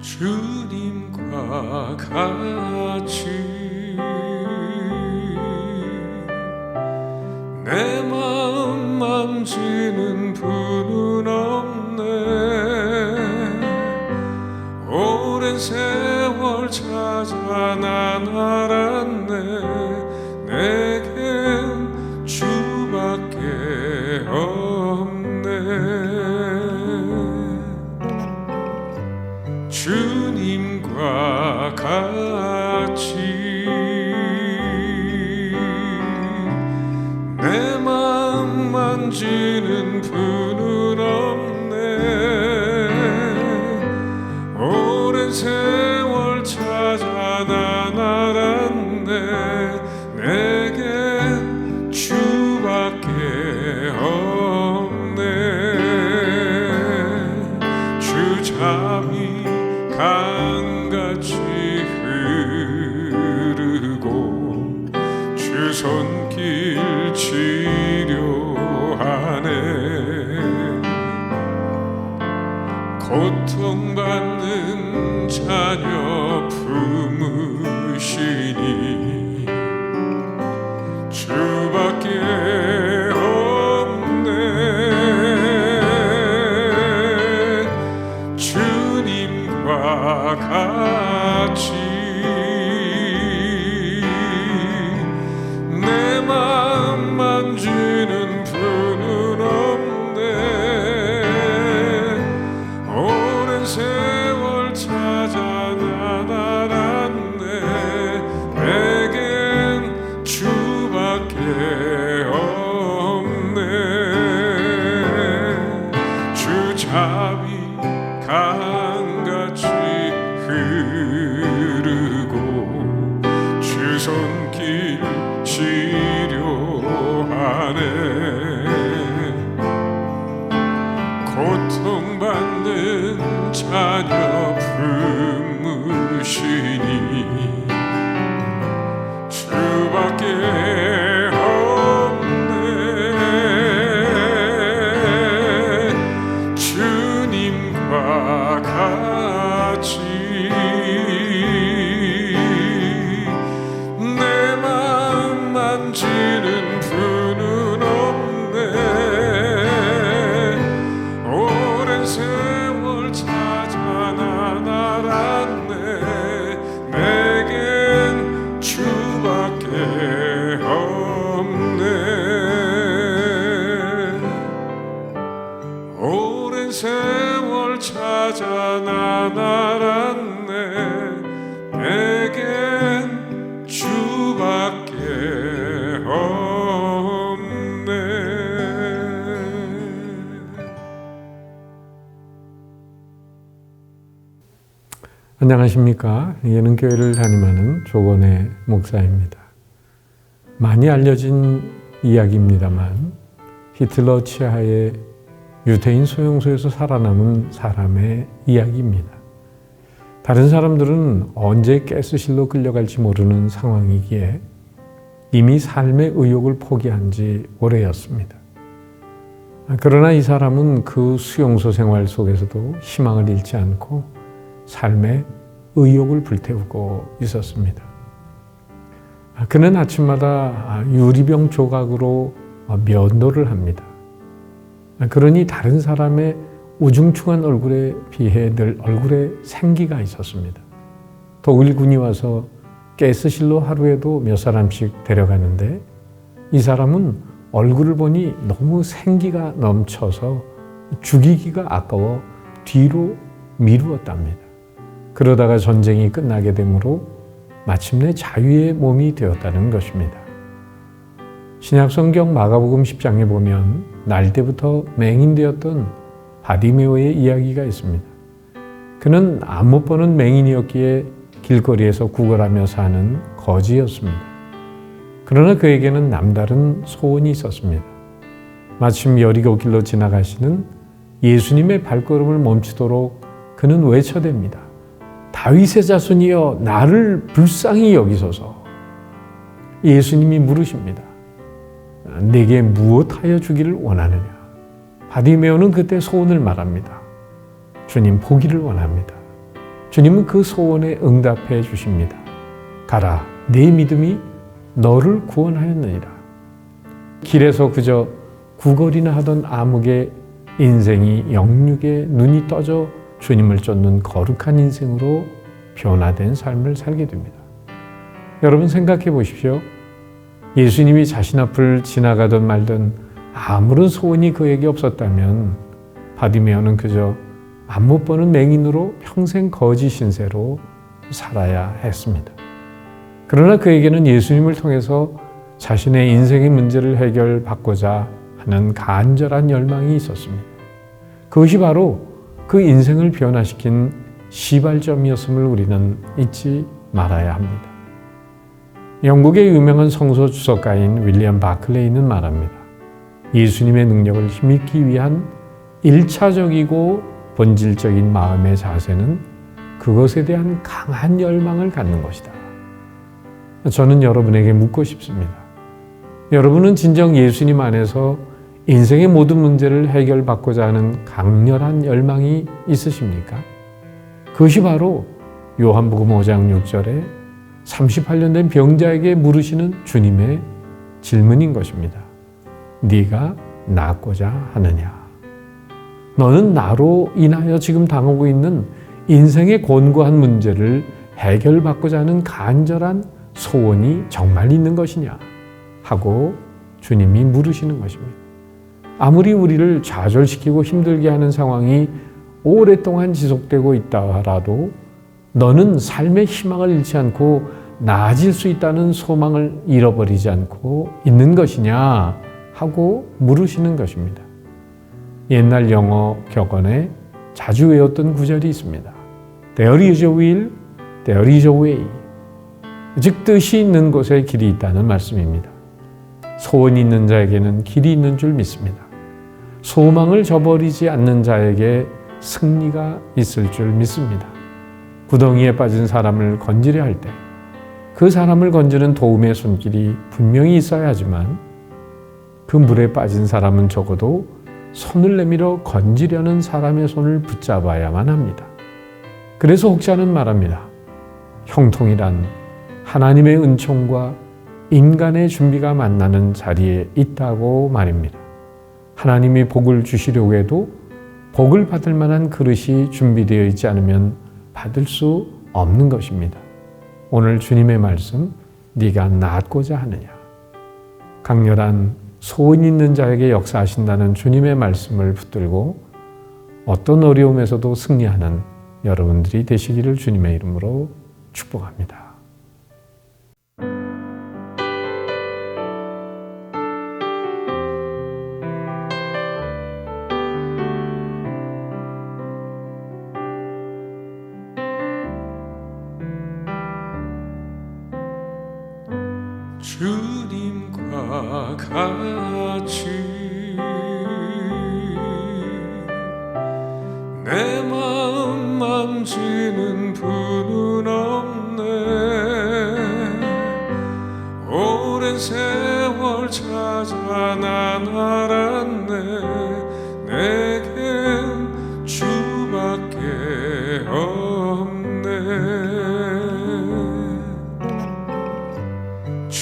주님과 같이 내 마음 만지는 분은 없네. 오랜 세월 찾아 난 알아 손길 치료하네. 고통받는 자녀 품으시니 주밖에 같이 안녕하십니까. 예능교회를 담임하는 조건의 목사입니다. 많이 알려진 이야기입니다만 히틀러 치하의 유태인 소용소에서 살아남은 사람의 이야기입니다. 다른 사람들은 언제 가스실로 끌려갈지 모르는 상황이기에 이미 삶의 의욕을 포기한 지 오래였습니다. 그러나 이 사람은 그 수용소 생활 속에서도 희망을 잃지 않고 삶의 의욕을 불태우고 있었습니다. 그는 아침마다 유리병 조각으로 면도를 합니다. 그러니 다른 사람의 우중충한 얼굴에 비해 늘 얼굴에 생기가 있었습니다. 독일군이 와서 가스실로 하루에도 몇 사람씩 데려가는데 이 사람은 얼굴을 보니 너무 생기가 넘쳐서 죽이기가 아까워 뒤로 미루었답니다. 그러다가 전쟁이 끝나게 되므로 마침내 자유의 몸이 되었다는 것입니다. 신약 성경 마가복음 10장에 보면 날 때부터 맹인되었던 바디메오의 이야기가 있습니다. 그는 안 못 보는 맹인이었기에 길거리에서 구걸하며 사는 거지였습니다. 그러나 그에게는 남다른 소원이 있었습니다. 마침 여리고 길로 지나가시는 예수님의 발걸음을 멈추도록 그는 외쳐댑니다. 다윗의 자손이여 나를 불쌍히 여기소서. 예수님이 물으십니다. 내게 무엇하여 주기를 원하느냐? 바디메오는 그때 소원을 말합니다. 주님 보기를 원합니다. 주님은 그 소원에 응답해 주십니다. 가라, 내 믿음이 너를 구원하였느니라. 길에서 그저 구걸이나 하던 암흑의 인생이 영육에 눈이 떠져 주님을 쫓는 거룩한 인생으로 변화된 삶을 살게 됩니다. 여러분 생각해 보십시오. 예수님이 자신 앞을 지나가던 말던 아무런 소원이 그에게 없었다면 바디메어는 그저 안못 보는 맹인으로 평생 거지 신세로 살아야 했습니다. 그러나 그에게는 예수님을 통해서 자신의 인생의 문제를 해결받고자 하는 간절한 열망이 있었습니다. 그것이 바로 그 인생을 변화시킨 시발점이었음을 우리는 잊지 말아야 합니다. 영국의 유명한 성서 주석가인 윌리엄 바클레이는 말합니다. 예수님의 능력을 힘입기 위한 일차적이고 본질적인 마음의 자세는 그것에 대한 강한 열망을 갖는 것이다. 저는 여러분에게 묻고 싶습니다. 여러분은 진정 예수님 안에서 인생의 모든 문제를 해결받고자 하는 강렬한 열망이 있으십니까? 그것이 바로 요한복음 5장 6절에 38년 된 병자에게 물으시는 주님의 질문인 것입니다. 네가 낫고자 하느냐? 너는 나로 인하여 지금 당하고 있는 인생의 곤고한 문제를 해결받고자 하는 간절한 소원이 정말 있는 것이냐? 하고 주님이 물으시는 것입니다. 아무리 우리를 좌절시키고 힘들게 하는 상황이 오랫동안 지속되고 있다라도 너는 삶의 희망을 잃지 않고 나아질 수 있다는 소망을 잃어버리지 않고 있는 것이냐 하고 물으시는 것입니다. 옛날 영어 격언에 자주 외웠던 구절이 있습니다. There is a will, there is a way. 즉 뜻이 있는 곳에 길이 있다는 말씀입니다. 소원이 있는 자에게는 길이 있는 줄 믿습니다. 소망을 저버리지 않는 자에게 승리가 있을 줄 믿습니다. 구덩이에 빠진 사람을 건지려 할 때 그 사람을 건지는 도움의 손길이 분명히 있어야 하지만 그 물에 빠진 사람은 적어도 손을 내밀어 건지려는 사람의 손을 붙잡아야만 합니다. 그래서 혹자는 말합니다. 형통이란 하나님의 은총과 인간의 준비가 만나는 자리에 있다고 말입니다. 하나님이 복을 주시려고 해도 복을 받을 만한 그릇이 준비되어 있지 않으면 받을 수 없는 것입니다. 오늘 주님의 말씀, 네가 낫고자 하느냐. 강렬한 소원 있는 자에게 역사하신다는 주님의 말씀을 붙들고 어떤 어려움에서도 승리하는 여러분들이 되시기를 주님의 이름으로 축복합니다.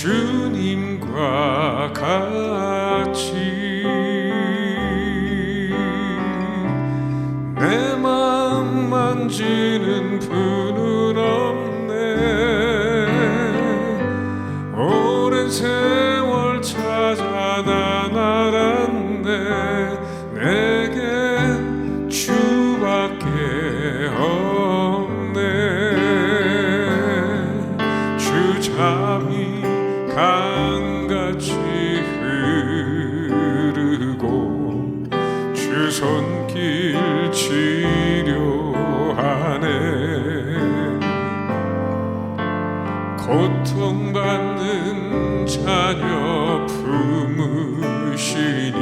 주 고통받는 자녀 품으시니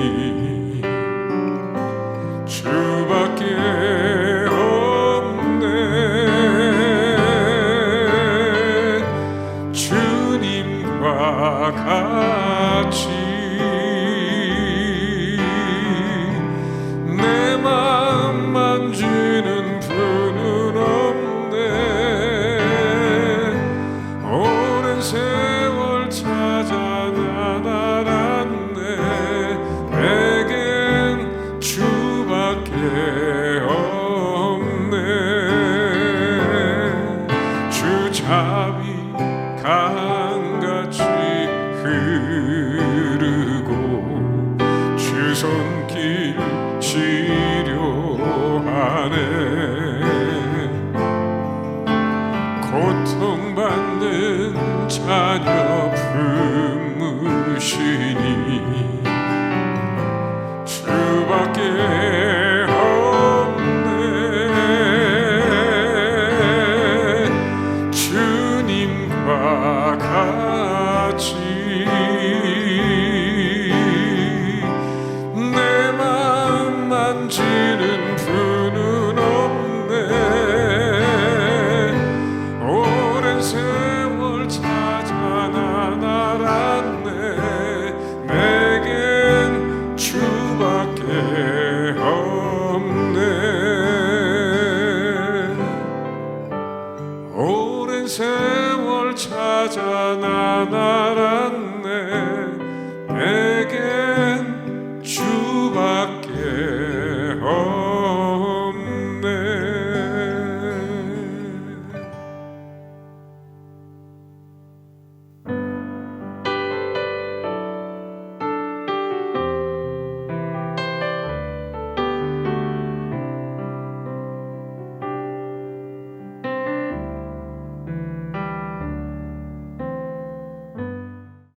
주밖 강같이 흐르고 주 손길 치료하네. 고통받는 자녀